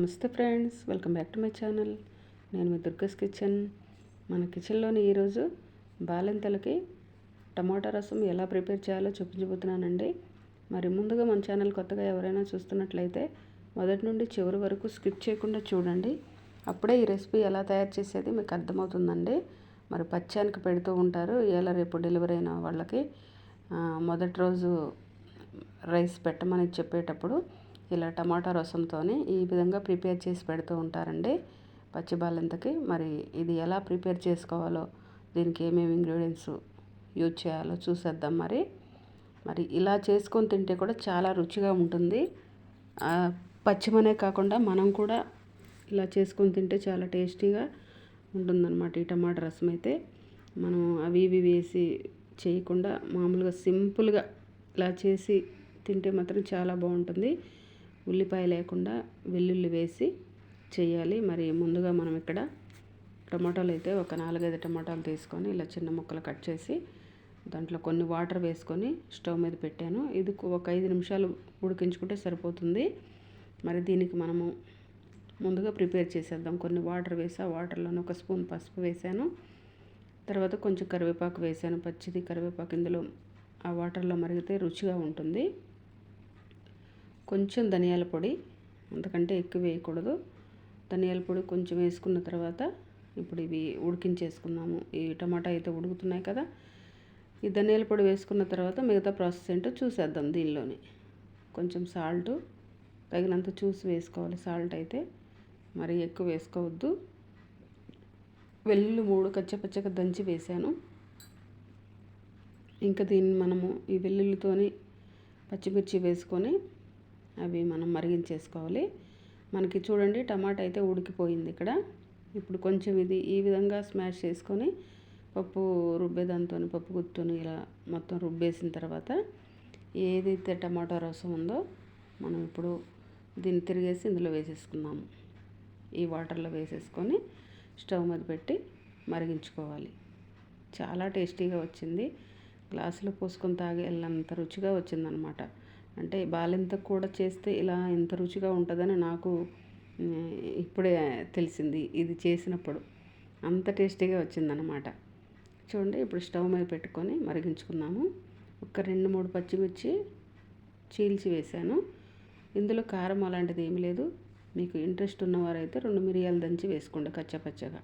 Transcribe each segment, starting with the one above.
నమస్తే friends welcome back to my channel. నేను మీ దుర్గస్ కిచెన్. మన కిచెన్లోని ఈరోజు బాలింతలకి టమాటా రసం ఎలా ప్రిపేర్ చేయాలో చూపించబోతున్నానండి. మరి ముందుగా మన ఛానల్ కొత్తగా ఎవరైనా చూస్తున్నట్లయితే మొదటి నుండి చివరి వరకు స్కిప్ చేయకుండా చూడండి. అప్పుడే ఈ రెసిపీ ఎలా తయారు చేసేది మీకు అర్థమవుతుందండి. మరి పచ్చానికి పెడుతూ ఉంటారు. ఎలా రేపు డెలివరీ అయిన వాళ్ళకి మొదటి రోజు రైస్ పెట్టమని చెప్పేటప్పుడు ఇలా టమాటా రసంతో ఈ విధంగా ప్రిపేర్ చేసి పెడుతూ ఉంటారండి. పచ్చి బాలింతకి మరి ఇది ఎలా ప్రిపేర్ చేసుకోవాలో దీనికి ఏమేమి ఇంగ్రీడియంట్స్ యూజ్ చేయాలో చూసేద్దాం మరి. మరి ఇలా చేసుకొని తింటే కూడా చాలా రుచిగా ఉంటుంది. పచ్చిమనే కాకుండా మనం కూడా ఇలా చేసుకొని తింటే చాలా టేస్టీగా ఉంటుందన్నమాట ఈ టమాటా రసం అయితే. మనం అవి ఇవి వేసి చేయకుండా మామూలుగా సింపుల్గా ఇలా చేసి తింటే మాత్రం చాలా బాగుంటుంది. ఉల్లిపాయ లేకుండా వెల్లుల్లి వేసి చేయాలి. మరి ముందుగా మనం ఇక్కడ టమాటాలు అయితే ఒక నాలుగైదు టమాటాలు తీసుకొని ఇలా చిన్న ముక్కలు కట్ చేసి దాంట్లో కొన్ని వాటర్ వేసుకొని స్టవ్ మీద పెట్టాను. ఇది ఒక ఐదు నిమిషాలు ఉడికించుకుంటే సరిపోతుంది. మరి దీనికి మనము ముందుగా ప్రిపేర్ చేసేద్దాం. కొన్ని వాటర్ వేసి ఆ వాటర్లోనే ఒక స్పూన్ పసుపు వేసాను. తర్వాత కొంచెం కరివేపాకు వేసాను. పచ్చిది కరివేపాకు ఇందులో ఆ వాటర్లో మరిగితే రుచిగా ఉంటుంది. కొంచెం ధనియాల పొడి అంతకంటే ఎక్కువ వేయకూడదు. ధనియాల పొడి కొంచెం వేసుకున్న తర్వాత ఇప్పుడు ఇవి ఉడికించేసుకున్నాము ఈ టమాటా అయితే ఉడుకుతున్నాయి కదా. ఈ ధనియాల పొడి వేసుకున్న తర్వాత మిగతా ప్రాసెస్ ఏంటో చూసేద్దాం దీనిలోని. కొంచెం సాల్ట్ తగినంత చూసి వేసుకోవాలి. సాల్ట్ అయితే మరి ఎక్కువ వేసుకోవద్దు. వెల్లుల్లి మూడు కచ్చపచ్చగా దంచి వేసాను. ఇంకా దీన్ని మనము ఈ వెల్లుల్లితోని పచ్చిమిర్చి వేసుకొని అవి మనం మరిగించేసుకోవాలి. మనకి చూడండి టమాటా అయితే ఉడికిపోయింది ఇక్కడ. ఇప్పుడు కొంచెం ఇది ఈ విధంగా స్మాష్ చేసుకొని పప్పు రుబ్బేదాంతో పప్పు గుత్తుని ఇలా మొత్తం రుబ్బేసిన తర్వాత ఏదైతే టమాటో రసం ఉందో మనం ఇప్పుడు దీన్ని తిరిగేసి ఇందులో వేసేసుకుందాము ఈ వాటర్లో వేసేసుకొని స్టవ్ మీద పెట్టి మరిగించుకోవాలి. చాలా టేస్టీగా వచ్చింది. గ్లాసులో పోసుకొని తాగే వెళ్ళినంత రుచిగా వచ్చిందనమాట. అంటే బాలింత కూడా చేస్తే ఇలా ఇంత రుచిగా ఉంటుందని నాకు ఇప్పుడే తెలిసింది ఇది చేసినప్పుడు. అంత టేస్టీగా వచ్చిందనమాట చూడండి ఇప్పుడు స్టవ్ మీద పెట్టుకొని మరిగించుకున్నాము ఒక రెండు మూడు పచ్చిమిర్చి చీల్చి వేసాను ఇందులో కారం అలాంటిది ఏమి లేదు. మీకు ఇంట్రెస్ట్ ఉన్నవారైతే రెండు మిరియాలు దంచి వేసుకోండి కచ్చపచ్చగా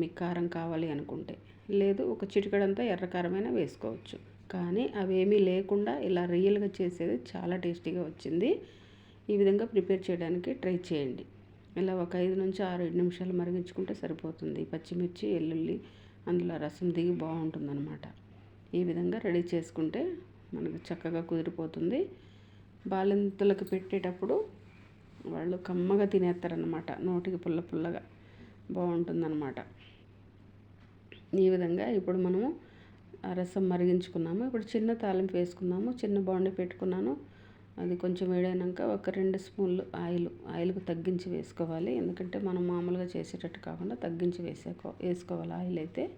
మీకు కారం కావాలి అనుకుంటే. లేదు ఒక చిటికడంతా ఎర్ర కారమైనా వేసుకోవచ్చు. కానీ అవేమీ లేకుండా ఇలా రియల్గా చేసేది చాలా టేస్టీగా వచ్చింది. ఈ విధంగా ప్రిపేర్ చేయడానికి ట్రై చేయండి. ఇలా ఒక ఐదు నుంచి ఆరు ఏడు నిమిషాలు మరిగించుకుంటే సరిపోతుంది. పచ్చిమిర్చి వెల్లుల్లి అందులో రసం దిగి బాగుంటుందన్నమాట. ఈ విధంగా రెడీ చేసుకుంటే మనకు చక్కగా కుదిరిపోతుంది. బాలింతలకు పెట్టేటప్పుడు వాళ్ళు కమ్మగా తినేస్తారనమాట నోటికి పుల్ల పుల్లగా బాగుంటుందన్నమాట. ఈ విధంగా ఇప్పుడు మనము రసం మరిగించుకున్నాము. ఇప్పుడు చిన్న తాలింపు వేసుకున్నాము. చిన్న బాండి పెట్టుకున్నాను. అది కొంచెం వేడైనాక ఒక రెండు స్పూన్లు ఆయిల్ ఆయిల్కి తగ్గించి వేసుకోవాలి. ఎందుకంటే మనం మామూలుగా చేసేటట్టు కాకుండా తగ్గించి వేసేకో వేసుకోవాలి ఆయిల్ అయితే.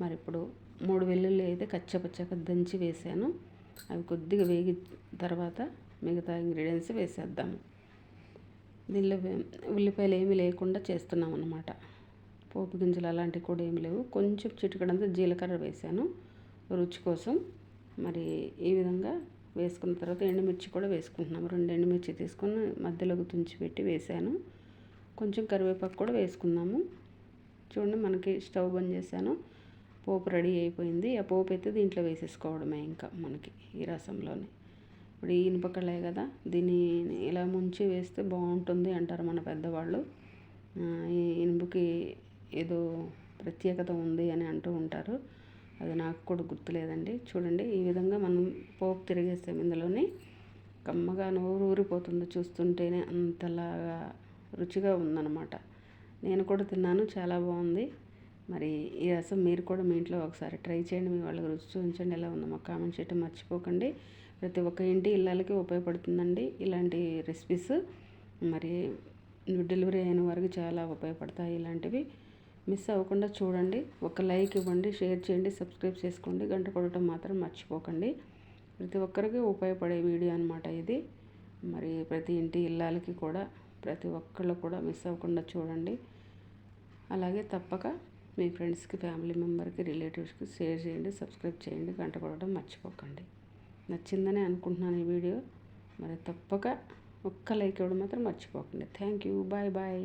మరి ఇప్పుడు మూడు వెల్లుల్లి అయితే కచ్చపచ్చగా దంచి వేసాను. అవి కొద్దిగా వేగి తర్వాత మిగతా ఇంగ్రీడియంట్స్ వేసేద్దాము. దీనిలో ఉల్లిపాయలు ఏమీ లేకుండా చేస్తున్నాం అన్నమాట పోపు గింజలు అలాంటివి కూడా ఏం లేవు. కొంచెం చిటికడంతా జీలకర్ర వేసాను రుచి కోసం. మరి ఈ విధంగా వేసుకున్న తర్వాత ఎండుమిర్చి కూడా వేసుకుంటున్నాము. రెండు ఎండుమిర్చి తీసుకొని మధ్యలోకి తుంచి పెట్టి వేసాను. కొంచెం కరివేపాకు కూడా వేసుకున్నాము చూడండి మనకి స్టవ్ బంద్ చేశాను. పోపు రెడీ అయిపోయింది. ఆ పోపు అయితే దీంట్లో వేసేసుకోవడమే ఇంకా మనకి ఈ రసంలోనే. ఇప్పుడు ఈ ఇనుపకళ్ళే కదా దీన్ని ఇలా ముంచి వేస్తే బాగుంటుంది అంటారు మన పెద్దవాళ్ళు. ఈ ఇనుపుకి ఏదో ప్రత్యేకత ఉంది అని అంటూ ఉంటారు. అది నాకు కూడా గుర్తులేదండి. చూడండి ఈ విధంగా మనం పోపు తిరిగేస్తాం. ఇందులోని కమ్మగా నోరు ఊరిపోతుంది చూస్తుంటేనే అంతలాగా రుచిగా ఉందన్నమాట. నేను కూడా తిన్నాను చాలా బాగుంది. మరి ఈ రసం మీరు కూడా మీ ఇంట్లో ఒకసారి ట్రై చేయండి. మీ వాళ్ళకి రుచి చూపించండి ఎలా ఉందో మాకు కామెంట్ చేయటం మర్చిపోకండి. ప్రతి ఒక్క ఇంటి ఇళ్ళకి ఉపయోగపడుతుందండి ఇలాంటి రెసిపీస్. మరి డెలివరీ అయిన వారికి చాలా ఉపయోగపడతాయి ఇలాంటివి. మిస్ అవ్వకుండా చూడండి. ఒక లైక్ ఇవ్వండి షేర్ చేయండి సబ్స్క్రైబ్ చేసుకోండి. గంట కొడటం మాత్రం మర్చిపోకండి. ప్రతి ఒక్కరికి ఉపయోగపడే వీడియో అనమాట ఇది. మరి ప్రతి ఇంటి ఇళ్ళకి కూడా ప్రతి ఒక్కళ్ళు కూడా మిస్ అవ్వకుండా చూడండి. అలాగే తప్పక మీ ఫ్రెండ్స్కి ఫ్యామిలీ మెంబర్కి రిలేటివ్స్కి షేర్ చేయండి సబ్స్క్రైబ్ చేయండి గంట కొట్టడం మర్చిపోకండి. నచ్చిందని అనుకుంటున్నాను ఈ వీడియో. మరి తప్పక ఒక్క లైక్ ఇవ్వడం మాత్రం మర్చిపోకండి. Thank you. Bye bye.